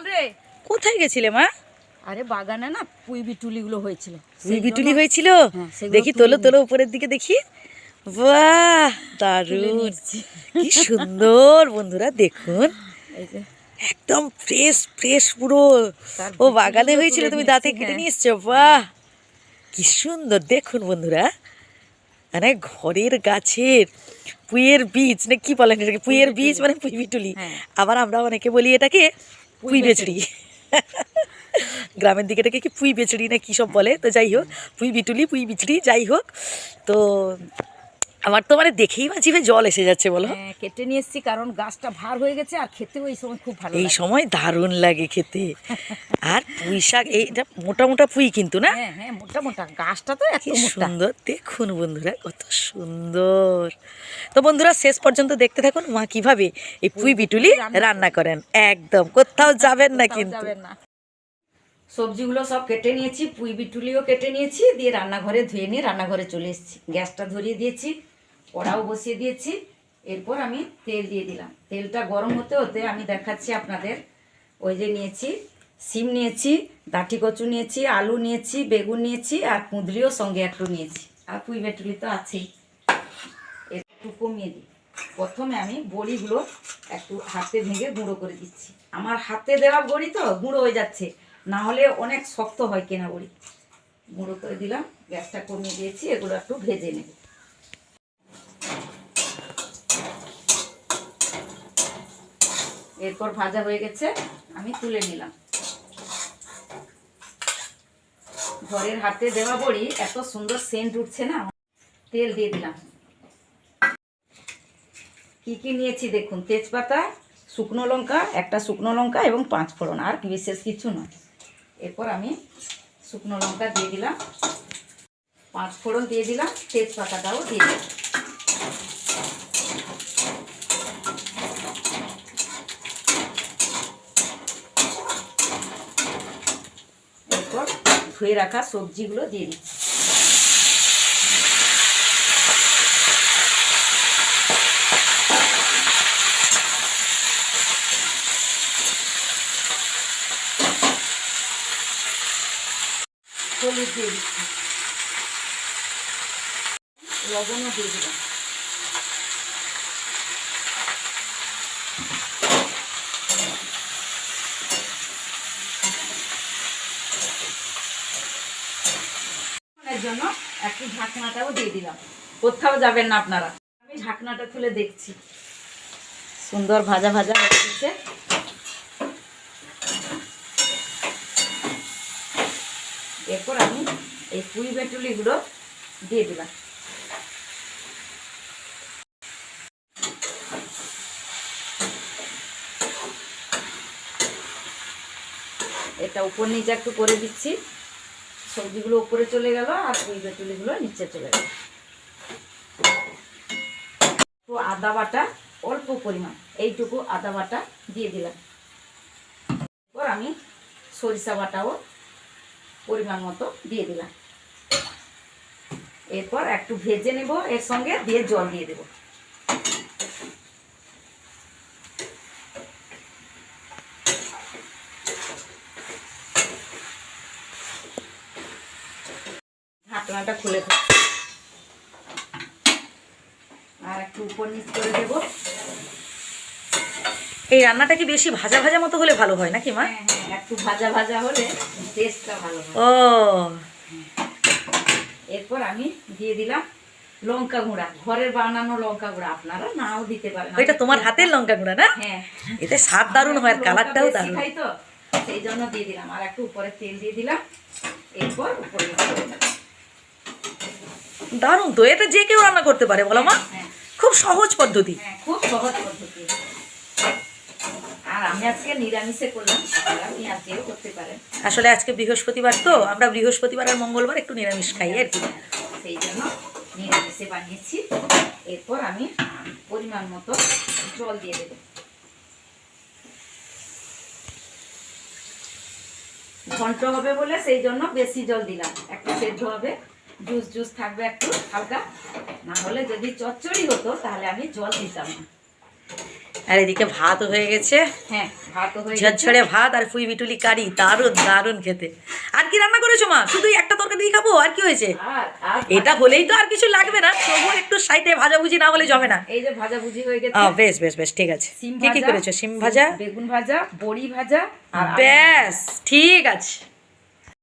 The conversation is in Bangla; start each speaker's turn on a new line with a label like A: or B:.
A: চল রে।
B: কোথায় গেছিলে মা?
A: আরে বাগানে না পুই বিটুলিগুলো হয়েছিল।
B: ওই বিটুলি হয়েছিল?
A: হ্যাঁ,
B: দেখি
A: তোলো
B: তোলো উপরের দিকে দেখি। বাহ দারুণ। কি সুন্দর বন্ধুরা দেখুন। একদম ফ্রেশ ফ্রেশ পুরো। ও বাগানে হয়েছিল তুমি দাঁতে কেটে
A: হ্যাঁ।
B: নিয়ে এসছো বাহ কি সুন্দর। দেখুন বন্ধুরা মানে ঘরের গাছের পুইয়ের বীজ না কি বলেন এটাকে? পুইয়ের বীজ মানে পুই বিটুলি।
A: হ্যাঁ।
B: আবার আমরা অনেকে বলি এটাকে পুই বেচড়ি। গ্রামের দিকে এটাকে কি পুঁই বেচড়ি না কী সব বলে? তো যাই হোক পুঁই বিটুলি পুঁই বিচড়ি যাই হোক। তো আমার তো মানে দেখেই বা জিভে জল এসে যাচ্ছে বলো।
A: হ্যাঁ, কেটে নিয়ে এসেছি কারণ গাছটা ভার হয়ে গেছে আর খেতেও এই সময় খুব ভালো
B: এই সময় দারুণ লাগে খেতে। আর পুঁই শাক এইটা মোটা মোটা পুঁই কিন্তু না?
A: হ্যাঁ হ্যাঁ মোটা মোটা গাছটা তো এত
B: সুন্দর দেখুন বন্ধুরা কত সুন্দর। তো বন্ধুরা শেষ পর্যন্ত দেখতে থাকুন মা কীভাবে এই পুঁই বিটুলি রান্না করেন। একদম কোথাও যাবেন না কিন্তু।
A: সবজিগুলো সব কেটে নিয়েছি পুঁই বিটুলিও কেটে নিয়েছি দিয়ে রান্নাঘরে ধুয়ে নিয়ে রান্নাঘরে চলে এসেছি। গ্যাসটা ধরিয়ে দিয়েছি। কড়াও বসিয়ে দিয়েছি। এরপর আমি তেল দিয়ে দিলাম। তেলটা গরম হতে হতে আমি দেখাচ্ছি আপনাদের। ওই যে নিয়েছি, সিম নিয়েছি, দাঁটি কচু নিয়েছি, আলু নিয়েছি, বেগুন নিয়েছি আর কুঁদরিও সঙ্গে একটু নিয়েছি। আর পুঁই বেটুলি তো আছেই। একটু কমিয়ে দিই। প্রথমে আমি বড়িগুলো একটু হাতে ভেঙে গুঁড়ো করে দিচ্ছি। আমার হাতে দেওয়া বড়ি তো, গুঁড়ো হয়ে যাচ্ছে। না হলে অনেক শক্ত হয় কেনা বড়ি। গুঁড়ো করে দিলাম, গ্যাসটা কমিয়ে দিয়েছি, এগুলো একটু ভেজে নেব। এরপর ভাজা হয়ে গেছে, আমি তুলে নিলাম। ঘরের হাতে দেওয়া বড়ি, এত সুন্দর সেন্ট উঠছে না? তেল দিয়ে দিলাম। কি কি নিয়েছি দেখুন, তেজপাতা, শুকনো লঙ্কা, একটা শুকনো লঙ্কা এবং পাঁচ ফোড়ন, আর বিশেষ কিছু নয়। এরপর আমি শুকনো লঙ্কা দিয়ে দিলাম। পাঁচ ফোড়ন দিয়ে দিলাম, তেজপাতাটাও দিয়ে দিলাম এরপর ধুয়ে রাখা সবজিগুলো দিয়ে দিচ্ছি। লবণও দিয়ে দিলাম। জন্য একটু ঢাকনাটাও দিয়ে দিলাম। কোথাও যাবেন না আপনারা। আমি ঢাকনাটা খুলে দেখছি। সুন্দর ভাজা ভাজা গেছে। এরপর আমি এই পুঁই বেটুলিগুলো দিয়ে দিলাম। এটা উপর নিচে একটু করে দিচ্ছি। সবজিগুলো উপরে চলে গেল আর পুঁই বেটুলিগুলো নিচে চলে গেল। একটু আদা বাটা অল্প পরিমাণ, এইটুকু আদা বাটা দিয়ে দিলাম। এরপর আমি সরিষা বাটাও পরিমাণ মতো দিয়ে দিলাম। এরপর একটু ভেজে নেব, এর সঙ্গে দিয়ে জল দিয়ে দেব। ঢাকনাটা খুলে দেব আর একটু উপর নিচ করে দেবো।
B: এই রান্নাটা কি বেশি ভাজা ভাজা মতো হলে ভালো হয় নাকি মা?
A: হ্যাঁ হ্যাঁ একটু ভাজা ভাজা হলে টেস্টটা ভালো হয়।
B: ও।
A: এরপর আমি দিয়ে দিলাম লঙ্কা গুঁড়া। ঘরের বানানো লঙ্কা গুঁড়া আপনারা নাও দিতে পারেন।
B: ওইটা তোমার হাতের লঙ্কা গুঁড়া না?
A: হ্যাঁ।
B: এতে স্বাদ দারুণ হয় আর কালারটাও দারুণ।
A: খাই তো সেই জন্য দিয়ে দিলাম। আর একটু উপরে তেল দিয়ে দিলাম। এরপর উপরে।
B: দারুণ তো এটা যে কেউ রান্না করতে পারে বলো মা।
A: হ্যাঁ
B: খুব সহজ পদ্ধতি।
A: হ্যাঁ খুব সহজ পদ্ধতি। আর আমি আজকে নিরামিষে করলাম আপনারা পেঁয়াজ করতে পারেন।
B: আসলে আজকে বৃহস্পতিবার তো আমরা বৃহস্পতিবার আর মঙ্গলবার একটু নিরামিষ খাই আর কি।
A: সেই জন্য নিরামিষে বানিয়েছি। এরপর আমি পরিমাণ মতো জল দিয়ে দেব। ঘন্ট হবে বলে সেই জন্য বেশি জল দিলাম। একটু সেদ্ধ হবে। জুস জুস থাকবে একটু হালকা। না হলে যদি চচ্চড়ি হতো তাহলে আমি জল দিতাম না।
B: আর এদিকে ভাত হয়ে গেছে।
A: হ্যাঁ ভাত হয়ে
B: ঝরঝরে ভাত আর পুঁই বিটুলি কারি দারুণ দারুণ খেতে। আর কি রান্না করেছ মা? শুধু একটা তরকারি দিয়ে খাব? আর কি হয়েছে? এটা হলেই তো আর কিছু লাগবে না তবুও একটু সাইডে ভাজাভুজি না হলে জমে না।
A: এই যে ভাজা ভুজি হয়ে গেছে।
B: বেশ বেশ বেশ ঠিক আছে।
A: সিম
B: কি কি করেছ? সিম ভাজা?
A: বেগুন ভাজা বড়ি ভাজা আর
B: ব্যাস ঠিক আছে।